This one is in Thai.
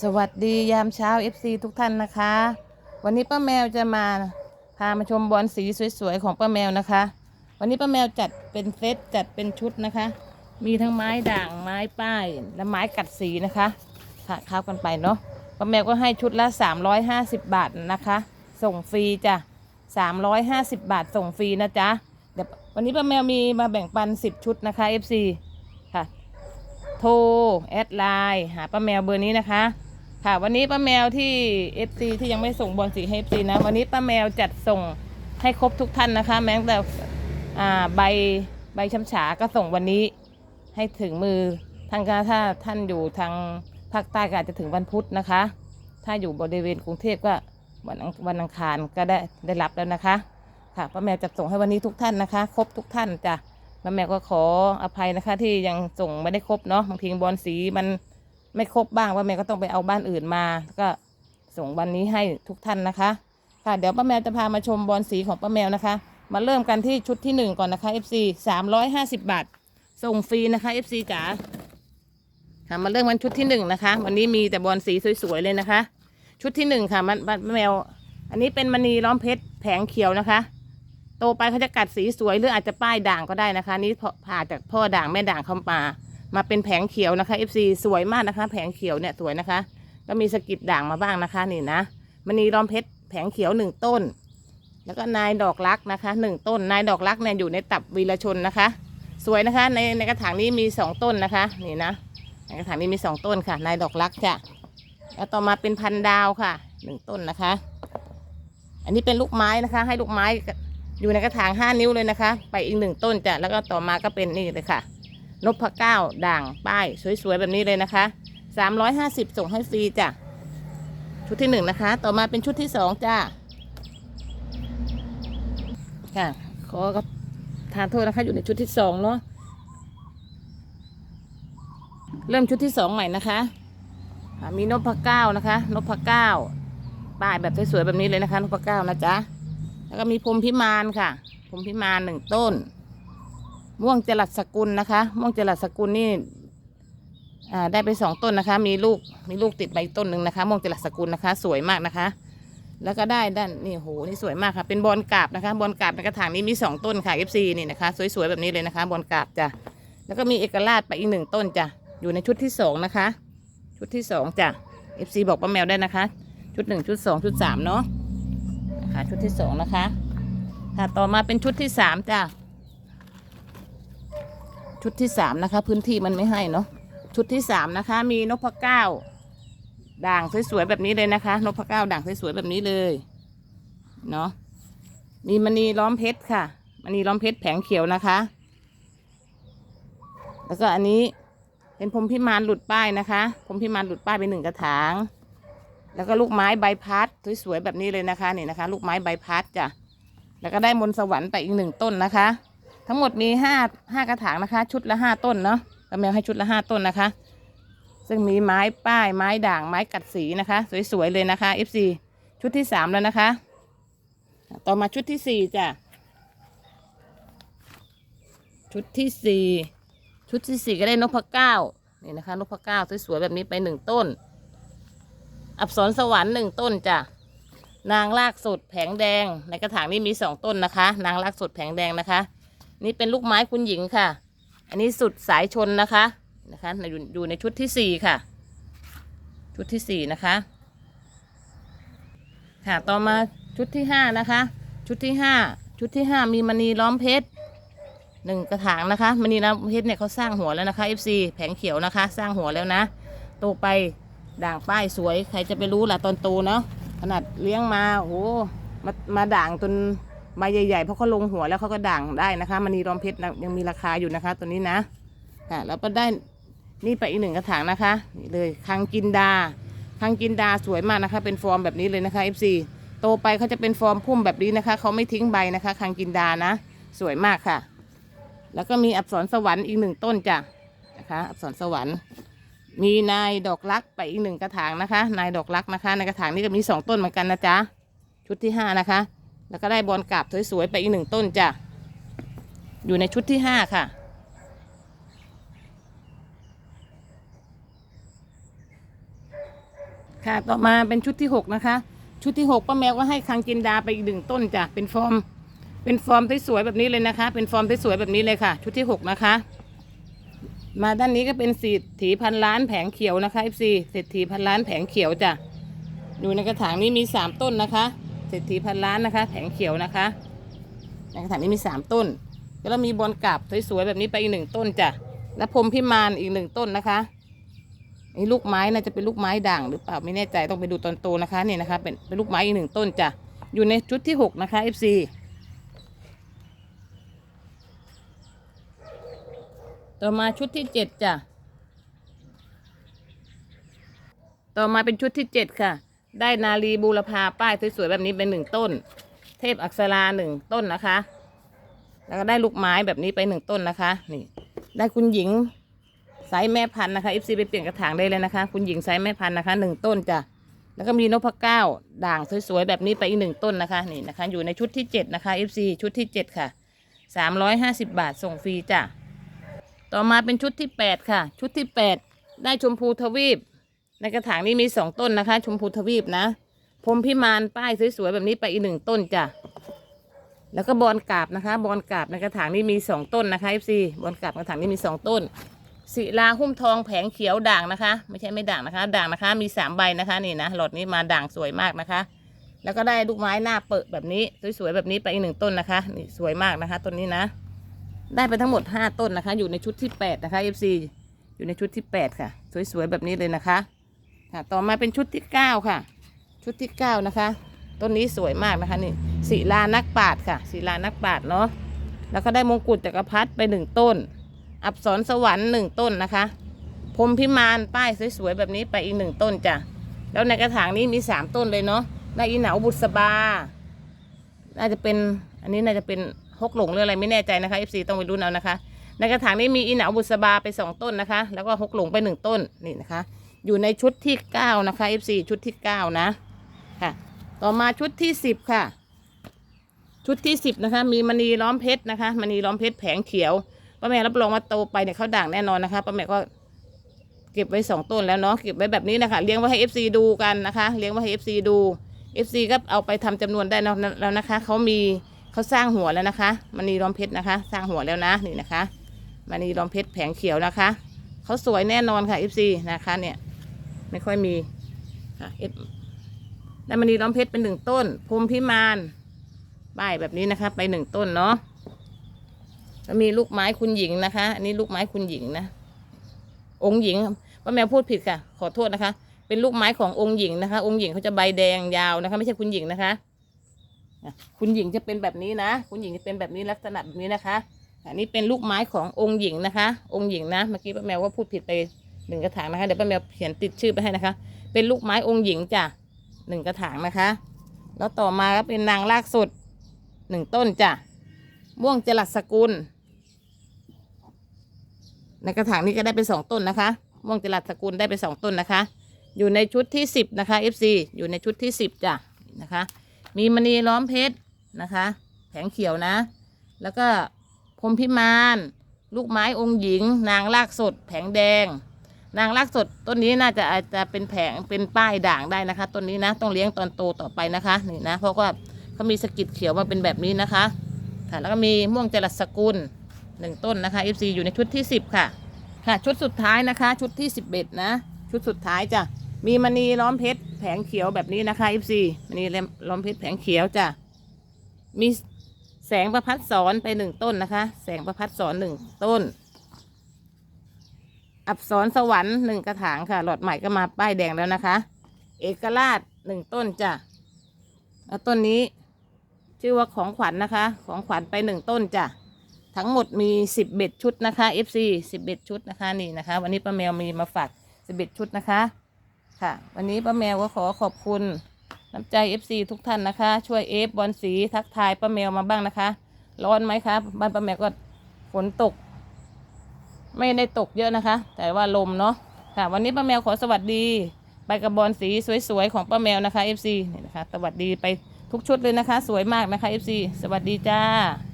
สวัสดียามเช้า FC ทุกท่านนะคะ วันนี้ป้าแมวจะมาพามาชมบอลสีสวยๆของป้าแมวนะคะ วันนี้ป้าแมวจัดเป็นเซตจัดเป็นชุดนะคะ มีทั้งไม้ด่างไม้ป้าย และไม้กัดสีนะคะค่ะค้ากันไปเนาะป้าแมวก็ให้ชุดละ 350 บาทนะคะ ส่งฟรีจ้ะ350 บาทส่งฟรีนะจ๊ะเดี๋ยววันนี้ป้าแมวมีมาแบ่งปัน 10 ชุดนะคะ FC โทรแอดไลน์หาป้าแมวเบอร์นี้นะคะ ค่ะวันนี้ป้าแมวที่ FC ที่ยังไม่ส่งบอลสีให้ FC นะ วันนี้ป้าแมวจัดส่งให้ครบทุกท่านนะคะ แม้แต่ใบใบช้ำฉาก็ส่งวันนี้ให้ถึงมือท่านก็ถ้าท่านอยู่ทางภาคใต้ก็อาจจะถึงวันพุธนะคะ ถ้าอยู่บริเวณกรุงเทพก็วันอังวันอังคารก็ได้ได้รับแล้วนะคะ ค่ะป้าแมวจะส่งให้วันนี้ทุกท่านนะคะ ครบทุกท่านจ้ะ ป้าแมวก็ขออภัยนะคะ ที่ยังส่งไม่ได้ครบเนาะบางทีบอลสีมันไม่ครบบ้างป้าแมวก็ต้องไปเอาบ้านอื่นมาแล้วก็ส่งวันนี้ให้ทุกท่านนะคะ ค่ะเดี๋ยวป้าแมวจะพามาชมบอลสีของป้าแมวนะคะ มาเริ่มกันที่ชุดที่หนึ่งก่อนนะคะ FC สามร้อยห้าสิบบาท ส่งฟรีนะคะ FC จ๋าค่ะมาเริ่มกันชุดที่หนึ่งนะคะ วันนี้มีแต่บอลสีสวยๆเลยนะคะ ชุดที่หนึ่งค่ะมันป้าแมว อันนี้เป็นมณีล้อมเพชรแผงเขียวนะคะ โตไปเขาจะกัดสีสวยหรืออาจจะป้ายด่างก็ได้นะคะ นี่ผ่าจากพ่อด่างแม่ด่างเข้ามา มาเป็นแผงเขียวนะคะ FC สวยมากนะคะ แผงเขียวเนี่ยสวยนะคะ ก็มีสกิดด่างมาบ้างนะคะนี่นะมณีล้อมเพชรแผงเขียวหนึ่งต้น แล้วก็นายดอกรักนะคะหนึ่งต้น นายดอกรักเนี่ยอยู่ในตับวีรชนนะคะ สวยนะคะ ในในกระถางนี้มีสองต้นนะคะ นี่นะในกระถางนี้มีสองต้นค่ะ นายดอกรักจ้ะแล้วต่อมาเป็นพันดาวค่ะหนึ่งต้นนะคะ อันนี้เป็นลูกไม้นะคะ ให้ลูกไม้ อยู่ในกระถางห้านิ้วเลยนะคะ ไปอีกหนึ่งต้นจ้ะแล้วก็ต่อมาก็เป็นนี่เลยค่ะนพเก้าด่างป้ายสวยๆแบบนี้เลยนะคะสามร้อยห้าสิบส่งให้ฟรีจ้ะชุดที่หนึ่งนะคะ ต่อมาเป็นชุดที่สองจ้ะค่ะขอก็ทานโทษนะคะอยู่ในชุดที่สองเนาะเริ่มชุดที่สองใหม่นะคะ มีนพเก้านะคะนพเก้าป้ายแบบสวยๆแบบนี้เลยนะคะนพเก้านะจ๊ะ แล้วก็มีพรมพิมานค่ะพรมพิมานหนึ่งต้น ม่วงจรัสสกุลนะคะ ม่วงจรัสสกุลนี่ได้ไปสองต้นนะคะ มีลูกมีลูกติดใบต้นหนึ่งนะคะ ม่วงจรัสสกุลนะคะ สวยมากนะคะ แล้วก็ได้ด้านนี่โหนี่สวยมากค่ะ เป็นบอลกาบนะคะ บอลกาบในกระถางนี้มีสองต้นค่ะ FC นี่นะคะ สวยๆแบบนี้เลยนะคะ บอลกาบจ้ะแล้วก็มีเอกราชไปอีกหนึ่งต้นจ้ะอยู่ในชุดที่สองนะคะ ชุดที่สองจ้ะ FC บอกป้าแมวได้นะคะ ชุดหนึ่งชุดสองชุดสามเนาะ ค่ะ ชุดที่สองนะคะ ค่ะต่อมาเป็นชุดที่สามจ้ะชุดที่สามนะคะ พื้นที่มันไม่ให้เนาะชุดที่สามนะคะ มีนพเก้า ด่างสวยๆแบบนี้เลยนะคะ นพเก้าด่างสวยๆแบบนี้เลยเนาะมีมณีล้อมเพชรค่ะมณีล้อมเพชรแผงเขียวนะคะ แล้วก็อันนี้เป็นพรมพิมานหลุดป้ายนะคะพรมพิมานหลุดป้ายเป็นหนึ่งกระถาง แล้วก็ลูกไม้ใบพัดสวยๆแบบนี้เลยนะคะนี่นะคะ ลูกไม้ใบพัดจ้ะแล้วก็ได้มนสวรรค์ไปอีกหนึ่งต้นนะคะ ทั้งหมดมีห้าห้ากระถางนะคะ ชุดละห้าต้นเนาะป้าแมวให้ชุดละห้าต้นนะคะ ซึ่งมีไม้ป้ายไม้ด่างไม้กัดสีนะคะ สวยๆเลยนะคะ FC ชุดที่สามแล้วนะคะ ต่อมาชุดที่สี่จ้ะชุดที่สี่ชุดที่สี่ก็ได้นกพะเก้านี่นะคะนกพะเก้าสวยๆแบบนี้ไปหนึ่งต้น อับสรสวรรค์หนึ่งต้นจ้ะนางลากสดแผงแดง ในกระถางนี้มีสองต้นนะคะ นางลากสดแผงแดงนะคะ นี่เป็นลูกไม้คุณหญิงค่ะ อันนี้สุดสายชนนะคะนะคะอยู่อยู่ในชุดที่สี่ค่ะ ชุดที่สี่นะคะ ค่ะต่อมาชุดที่ห้านะคะ ชุดที่ห้าชุดที่ห้ามีมณีล้อมเพชรหนึ่งกระถางนะคะมณีล้อมเพชรเนี่ยเขาสร้างหัวแล้วนะคะ FC แผงเขียวนะคะ สร้างหัวแล้วนะโตไป ด่างป้ายสวยใครจะไปรู้ล่ะตอนโตเนาะขนาดเลี้ยงมาโอ้โหมามาด่างจนใบใหญ่ๆเพราะเขาลงหัวแล้วเขาก็ด่างได้นะคะมณีรอมเพชรนะยังมีราคาอยู่นะคะ ตัวนี้นะค่ะแล้วก็ได้นี่ไปอีกหนึ่งกระถางนะคะนี่เลยคังกินดาคังกินดาสวยมากนะคะ เป็นฟอร์มแบบนี้เลยนะคะ FC โตไปเขาจะเป็นฟอร์มพุ่มแบบนี้นะคะเขาไม่ทิ้งใบนะคะคังกินดานะ สวยมากค่ะ แล้วก็มีอับสรสวรรค์อีกหนึ่งต้นจ้ะนะคะ อับสรสวรรค์ มีนายดอกรักไปอีกหนึ่งกระถางนะคะ นายดอกรักนะคะ ในกระถางนี้ก็มีสองต้นเหมือนกันนะจ๊ะ ชุดที่ห้านะคะ แล้วก็ได้บอลกาบสวยๆไปอีกหนึ่งต้นจ้ะ อยู่ในชุดที่ห้าค่ะ ค่ะ ต่อมาเป็นชุดที่หกนะคะ ชุดที่หกป้าแมวก็ให้คังจินดาไปอีกหนึ่งต้นจ้ะ เป็นฟอร์ม เป็นฟอร์มสวยๆแบบนี้เลยนะคะ เป็นฟอร์มสวยๆแบบนี้เลยค่ะ ชุดที่หกนะคะ มาด้านนี้ก็เป็นสีถีพันล้านแผงเขียวนะคะ FC เศรษฐีพันล้านแผงเขียวจ้ะอยู่ในกระถางนี้มีสามต้นนะคะเศรษฐีพันล้านนะคะ แผงเขียวนะคะในกระถางนี้มีสามต้น แล้วมีบอลกาบสวยๆแบบนี้ไปอีกหนึ่งต้นจ้ะและพรมพิมานอีกหนึ่งต้นนะคะนี่ลูกไม้น่าจะเป็นลูกไม้ด่างหรือเปล่าไม่แน่ใจต้องไปดูตอนโตนะคะนี่นะคะ เป็นเป็นลูกไม้อีกหนึ่งต้นจ้ะอยู่ในชุดที่หกนะคะ FC ต่อมาชุดที่เจ็ดจ้ะ ต่อมาเป็นชุดที่เจ็ดค่ะ ได้นาลีบูรพาป้ายสวยๆแบบนี้เป็นหนึ่งต้น เทพอักษราหนึ่งต้นนะคะ แล้วก็ได้ลูกไม้แบบนี้ไปหนึ่งต้นนะคะ นี่ ได้คุณหญิงไซส์แม่พันธุ์นะคะ FC ไปเปลี่ยนกระถางได้เลยนะคะ คุณหญิงไซส์แม่พันธุ์นะคะหนึ่งต้นจ้ะ แล้วก็มีนพเก้าด่างสวยๆแบบนี้ไปอีกหนึ่งต้นนะคะ นี่นะคะ อยู่ในชุดที่เจ็ดนะคะ FC ชุดที่เจ็ดค่ะสามร้อยห้าสิบบาทส่งฟรีจ้ะ ต่อมาเป็นชุดที่ 8 ค่ะ ชุดที่ 8 ได้ชมพูทวีป ในกระถางนี้มี 2 ต้นนะคะ ชมพูทวีปนะพรมพิมานป้ายสวยๆแบบนี้ไปอีกหนึ่งต้นจ้ะแล้วก็บอลกาบนะคะบอลกาบในกระถางนี้มี 2 ต้นนะคะ FC บอลกาบกระถางนี้มี 2 ต้นศิลาหุ้มทองแผงเขียวด่างนะคะ ไม่ใช่ไม่ด่างนะคะ ด่างนะคะ มี3ใบนะคะนี่นะหลอดนี้มาด่างสวยมากนะคะ แล้วก็ได้ลูกไม้หน้าเปิดแบบนี้สวยๆแบบนี้ไปอีกหนึ่งต้นนะคะ นี่สวยมากนะคะต้นนี้นะ ได้ไปทั้งหมด 5 ต้นนะคะ อยู่ในชุดที่ 8 นะคะ FC อยู่ในชุดที่ 8 ค่ะ สวยๆแบบนี้เลยนะคะ ค่ะ ต่อมาเป็นชุดที่ 9 ค่ะ ชุดที่ 9 นะคะ ต้นนี้สวยมากนะคะนี่ศิลานักปราดค่ะศิลานักปราดเนาะแล้วก็ได้มงกุฎจักรพรรดิไปหนึ่งต้น อับสรสวรรค์หนึ่งต้นนะคะพรมพิมานป้ายสวยๆแบบนี้ไปอีกหนึ่งต้นจ้ะแล้วในกระถางนี้มี3ต้นเลยเนาะได้อีเหนาบุษบา น่าจะเป็นอันนี้น่าจะเป็น ฮกหลงหรืออะไรไม่แน่ใจนะคะ FC ต้องไปรู้เอานะคะ ในกระถางนี้มีอีเหนาบุษบาไปสองต้นนะคะ แล้วก็ฮกหลงไปหนึ่งต้นนี่นะคะ อยู่ในชุดที่เก้านะคะ FC ชุดที่เก้านะค่ะ ต่อมาชุดที่สิบค่ะ ชุดที่สิบนะคะ มีมณีล้อมเพชรนะคะมณีล้อมเพชรแผงเขียวป้าแม่รับรองว่าโตไปเนี่ยเขาด่างแน่นอนนะคะป้าแม่ก็เก็บไว้สองต้นแล้วเนาะเก็บไว้แบบนี้นะคะเลี้ยงไว้ให้ FC ดูกันนะคะ เลี้ยงไว้ให้ FC ดู FC ก็เอาไปทำจำนวนได้แล้วนะคะเขามี เขาสร้างหัวแล้วนะคะมณีล้อมเพชรนะคะ สร้างหัวแล้วนะนี่นะคะมณีล้อมเพชรแผงเขียวนะคะเขาสวยแน่นอนค่ะ FC นะคะเนี่ยไม่ค่อยมีค่ะ F ได้มณีล้อมเพชรเป็นหนึ่งต้นพรมพิมานป้ายแบบนี้นะคะ ไปหนึ่งต้นเนาะแล้วมีลูกไม้คุณหญิงนะคะ อันนี้ลูกไม้คุณหญิงนะ องค์หญิงป้าแมวพูดผิดค่ะ ขอโทษนะคะ เป็นลูกไม้ขององค์หญิงนะคะ องค์หญิงเขาจะใบแดงยาวนะคะ ไม่ใช่คุณหญิงนะคะ คุณหญิงจะเป็นแบบนี้นะ คุณหญิงจะเป็นแบบนี้ลักษณะแบบนี้นะคะ อันนี้เป็นลูกไม้ขององค์หญิงนะคะ องค์หญิงนะ เมื่อกี้ป้าแมวว่าพูดผิดไปหนึ่งกระถางนะคะ เดี๋ยวป้าแมวเขียนติดชื่อไปให้นะคะ เป็นลูกไม้องค์หญิงจ้ะหนึ่งกระถางนะคะ แล้วต่อมาก็เป็นนางรากสุดหนึ่งต้นจ้ะ ม่วงจรัสสกุล ในกระถางนี้ก็ได้เป็นสองต้นนะคะ ม่วงจรัสสกุลได้เป็นสองต้นนะคะ อยู่ในชุดที่สิบนะคะ FC อยู่ในชุดที่สิบจ้ะนะคะ มีมณีล้อมเพชรนะคะ แผงเขียวนะ แล้วก็พรมพิมาน ลูกไม้องค์หญิง นางลากสด แผงแดง นางลากสดต้นนี้น่าจะอาจจะเป็นแผงเป็นป้ายด่างได้นะคะต้นนี้นะต้องเลี้ยงตอนโตต่อไปนะคะนี่นะเพราะว่าเขามีสกิดเขียวมาเป็นแบบนี้นะคะค่ะแล้วก็มีม่วงจรัสสกุลหนึ่งต้นนะคะ FC อยู่ในชุดที่สิบค่ะ ค่ะ ชุดสุดท้ายนะคะ ชุดที่สิบเอ็ดนะ ชุดสุดท้ายจ้ะ มีมณีล้อมเพชรแผงเขียวแบบนี้นะคะ FC มณีล้อมเพชรแผงเขียวจ้ะ มีแสงประพัดสอนไปหนึ่งต้นนะคะ แสงประพัดสอนหนึ่งต้น อับสรสวรรค์หนึ่งกระถางค่ะ หลอดใหม่ก็มาป้ายแดงแล้วนะคะ เอกราชหนึ่งต้นจ้ะ แล้วต้นนี้ชื่อว่าของขวัญนะคะ ของขวัญไปหนึ่งต้นจ้ะ ทั้งหมดมีสิบเบ็ดชุดนะคะ FC สิบเบ็ดชุดนะคะนี่นะคะ วันนี้ป้าแมวมีมาฝากสิบเบ็ดชุดนะคะ ค่ะ วันนี้ป้าแมวก็ขอขอบคุณน้ำใจ FC ทุกท่านนะคะ ช่วยเอฟบอลสีทักทายป้าแมวมาบ้างนะคะ ร้อนไหมครับบ้านป้าแมวก็ฝนตก ไม่ได้ตกเยอะนะคะ แต่ว่าลมเนาะค่ะ วันนี้ป้าแมวขอสวัสดี ไปกับบอลสีสวยๆของป้าแมวนะคะ FC นี่นะคะ สวัสดีไปทุกชุดเลยนะคะ สวยมากนะคะ FC สวัสดีจ้า